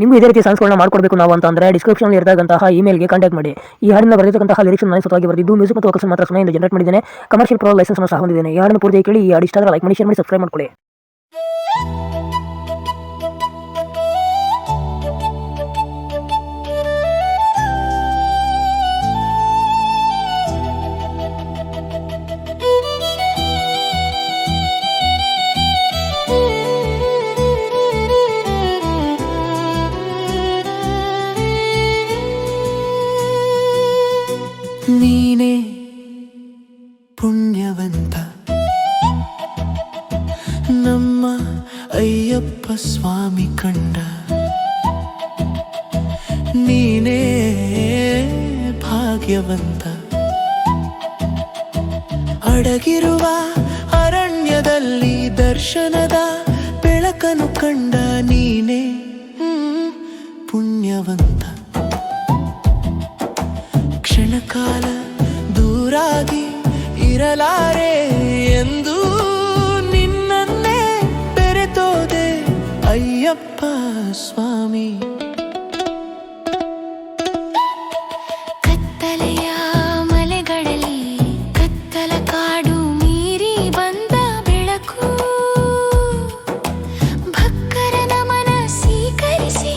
ನಿಮ್ಗೆ ಇದೇ ರೀತಿ ಸಾಂಗ್ಸ್ಗಳನ್ನ ಮಾಡ್ಕೊಡ್ಬೇಕು ನಾವು ಅಂತ ಅಂದ್ರೆ ಡಿಸ್ಕ್ರಿಪ್ಷನ್ ಇರತಕ್ಕಂತಹ ಇಮೇಲ್ಗೆ ಕಾಂಟ್ಯಾಕ್ಟ್ ಮಾಡಿ. ಈ ಹಾಡಿನ ಬರೆದಿರ್ತಕ್ಕಂತಹ ಲಿರಿಕ್ಸ್ ನಾನು ಸ್ವತಃ ಬರೆದಿದ್ದು ಮ್ಯೂಸಿಕ್ ಮತ್ತು ವಕಲ್ಸ್ ಮಾತ್ರ ಸಮಯದಿಂದ ಜನರೇಟ್ ಮಾಡಿದ್ದೇನೆ. ಕಮರ್ಷಿಯಲ್ ಪ್ರೋ ಲೈಸೆನ್ಸ್ ಸಹ ಹೊಂದಿದ್ದೇನೆ. ಈ ಹಾಡಿನ ಪೂರ್ತಿ ಕೇಳಿ, ಈ ಹಾಡು ಇಷ್ಟ ಲೈಕ್ ಮಾಡಿ ಶೇರ್ ಮಾಡಿ ಸಬ್ಸ್ಕ್ರೈಬ್ ಮಾಡ್ಕೊಳ್ಳಿ. ನೀನೇ ಪುಣ್ಯವಂತ. ನಮ್ಮ ಅಯ್ಯಪ್ಪ ಸ್ವಾಮಿ ಕಂಡ. ನೀನೇ ಭಾಗ್ಯವಂತ. ಅಡಗಿರುವ ಅರಣ್ಯದಲ್ಲಿ ದರ್ಶನದ ಬೆಳಕನು ಕಂಡ ನೀನೇ ಪುಣ್ಯವಂತ. ಸ್ವಾಮಿ. ಕತ್ತಲೆಯ ಮಲೆಗಳಲ್ಲಿ ಕತ್ತಲ ಕಾಡು ಮೀರಿ ಬಂದ ಬೆಳಕು. ಭಕ್ಕರ ನಮನ ಸ್ವೀಕರಿಸಿ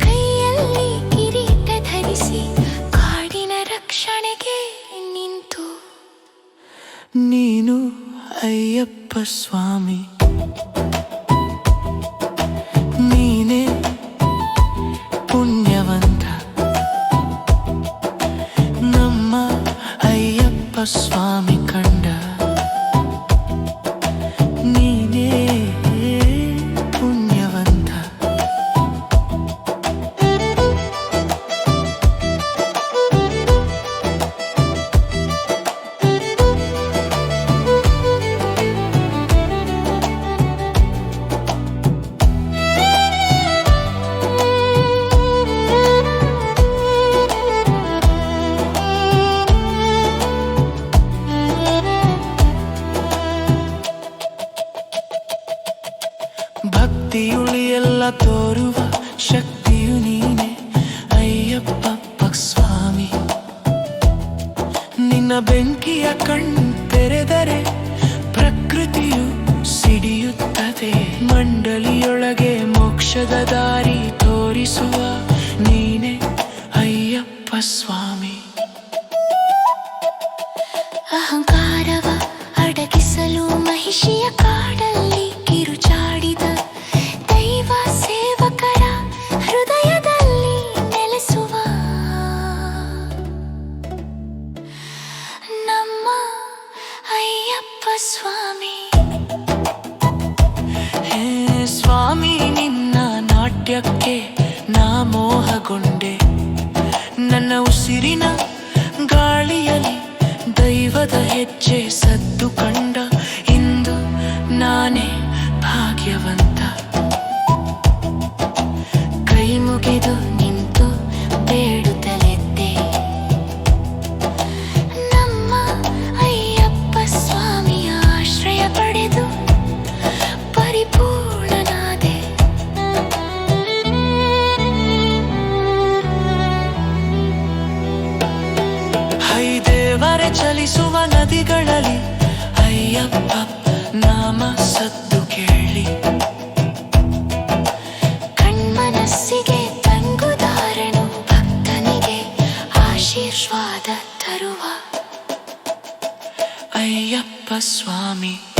ಕೈಯಲ್ಲಿ ಕಿರೀಟ ಧರಿಸಿ ಕಾಡಿನ ರಕ್ಷಣೆಗೆ ನಿಂತು. ನೀನು ಅಯ್ಯಪ್ಪ ಸ್ವಾಮಿ. ಸ್ವಾಮಿ ಕಂಡ ಭಕ್ತಿಯುಳಿಯೆಲ್ಲ ತೋರುವ ಶಕ್ತಿಯು ನೀನೆ. ಅಯ್ಯಪ್ಪ ಸ್ವಾಮಿ ನಿನ್ನ ಬೆಂಕಿಯ ಕಣ್ಣು ತೆರೆದರೆ ಪ್ರಕೃತಿಯು ಸಿಡಿಯುತ್ತದೆ. ಮಂಡಲಿಯೊಳಗೆ ಮೋಕ್ಷದ ದಾರಿ ತೋರಿಸುವ ನೀನೆ ಅಯ್ಯಪ್ಪ ಸ್ವಾಮಿ. ಉಸಿರಿನ ಗಾಳಿಯಲ್ಲಿ ದೈವದ ಹೆಜ್ಜೆ ಸದ್ದು ಕಂಡ ಇಂದು ನಾನೇ ಭಾಗ್ಯವಂತ. ಚಲಿಸುವ ನದಿಗಳಲ್ಲಿ. ಅಯ್ಯಪ್ಪ ನಾಮ ಸದ್ದು ಕೇಳಿ. ಕಣ್ಮನಸ್ಸಿಗೆ ತಂಗುದಾರನು ಭಕ್ತನಿಗೆ ಆಶೀರ್ವಾದ ತರುವ. ಅಯ್ಯಪ್ಪ ಸ್ವಾಮಿ.